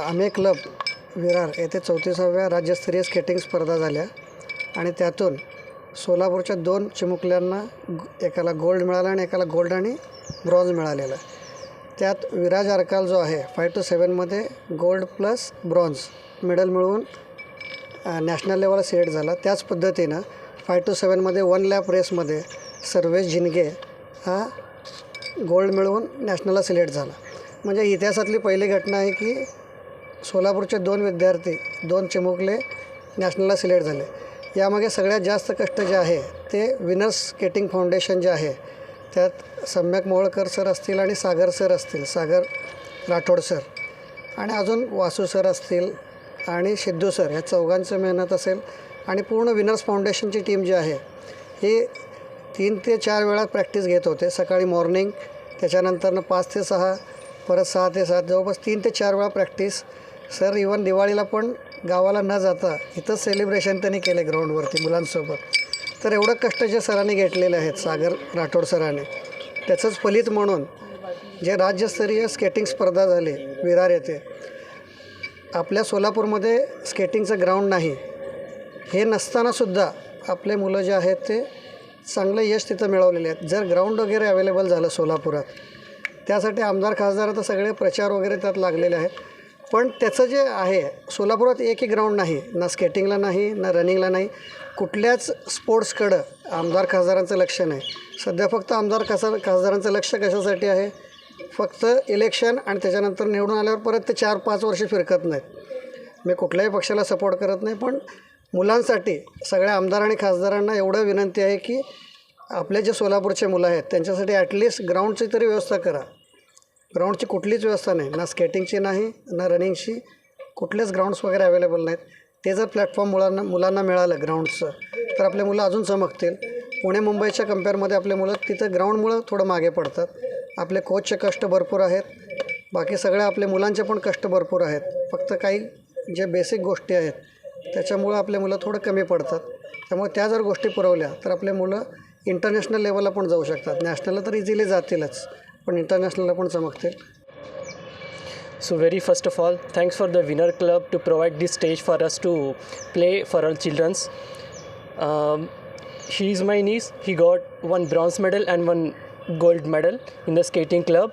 आमे क्लब विरार येथे चौतीसाव्या राज्यस्तरीय स्केटिंग स्पर्धा झाल्या आणि त्यातून सोलापूरच्या दोन चिमुकल्यांना एकाला गोल्ड मिळाला आणि एकाला गोल्ड आणि ब्रॉन्झ मिळालेला. त्यात विराज अरकाल जो आहे फाय टू सेवनमध्ये गोल्ड प्लस ब्रॉन्झ मेडल मिळवून नॅशनल लेवलला सिलेक्ट झाला. त्याच पद्धतीनं फाय टू सेवनमध्ये वन लॅप रेसमध्ये सर्वेश झिनगे हा गोल्ड मिळवून नॅशनलला सिलेक्ट झाला. म्हणजे इतिहासातली पहिली घटना आहे की सोलापूरचे दोन विद्यार्थी दोन चिमुकले नॅशनलला सिलेक्ट झाले. यामागे सगळ्यात जास्त कष्ट जे आहे ते विनर्स स्केटिंग फाउंडेशन जे आहे त्यात सम्यक मोळकर सर असतील आणि सागर सर असतील सागर राठोड सर. आणि अजून वासू सर असतील आणि सिद्धू सर ह्या चौघांचं मेहनत असेल. आणि पूर्ण विनर्स फाउंडेशनची टीम जी आहे ही तीन ते चार वेळा प्रॅक्टिस घेत होते. सकाळी मॉर्निंग त्याच्यानंतरनं पाच ते सहा परत सहा ते सात जवळपास तीन ते चार वेळा प्रॅक्टिस सर इवन दिवाळीला पण गावाला न जाता इथंच सेलिब्रेशन त्यांनी केले ग्राउंडवरती मुलांसोबत. तर एवढं कष्ट जे सरांनी घेतलेले आहेत सागर राठोड सरांनी त्याचंच फलित म्हणून जे राज्यस्तरीय स्केटिंग स्पर्धा झाली विरार येथे आपल्या सोलापूरमध्ये स्केटिंगचं ग्राउंड नाही. हे नसतानासुद्धा आपले मुलं जे आहेत ते चांगलं यश तिथं मिळवलेले आहेत. जर ग्राउंड वगैरे अवेलेबल झालं सोलापुरात त्यासाठी आमदार खासदार आता सगळे प्रचार वगैरे त्यात लागलेले आहेत. पण त्याचं जे आहे सोलापुरात एकही ग्राउंड नाही ना स्केटिंगला नाही ना रनिंगला नाही कुठल्याच स्पोर्ट्सकडं आमदार खासदारांचं लक्ष नाही. सध्या फक्त आमदार खासदार खासदारांचं लक्ष कशासाठी आहे? फक्त इलेक्शन आणि त्याच्यानंतर निवडून आल्यावर परत ते चार पाच वर्ष फिरकत नाहीत. मी कुठल्याही पक्षाला सपोर्ट करत नाही पण मुलांसाठी सगळ्या आमदार आणि खासदारांना एवढं विनंती आहे की आपले जे सोलापूरचे मुलं आहेत त्यांच्यासाठी ॲटलिस्ट ग्राउंडची तरी व्यवस्था करा. ग्राउंडची कुठलीच व्यवस्था नाही. ना स्केटिंगची नाही ना रनिंगची. कुठलेच ग्राउंड्स वगैरे अवेलेबल नाहीत. ते जर प्लॅटफॉर्म मुलांना मुलांना मिळालं ग्राउंडचं तर आपले मुलं अजून चमकतील. पुणे मुंबईच्या कम्पेअरमध्ये आपले मुलं तिथं ग्राउंडमुळं थोडं मागे पडतात. आपले कोचचे कष्ट भरपूर आहेत. बाकी सगळ्या आपल्या मुलांचे पण कष्ट भरपूर आहेत. फक्त काही जे बेसिक गोष्टी आहेत त्याच्यामुळं आपले मुलं थोडं कमी पडतात. त्यामुळे त्या जर गोष्टी पुरवल्या तर आपले मुलं इंटरनॅशनल लेवलला पण जाऊ शकतात. नॅशनलला तर इझिली जातीलच. पण इंटरनॅशनलला पण चमकते. So very first of all thanks for the winner club to provide this stage for us to play for our children's he is my niece he got one bronze medal and one gold medal in the skating club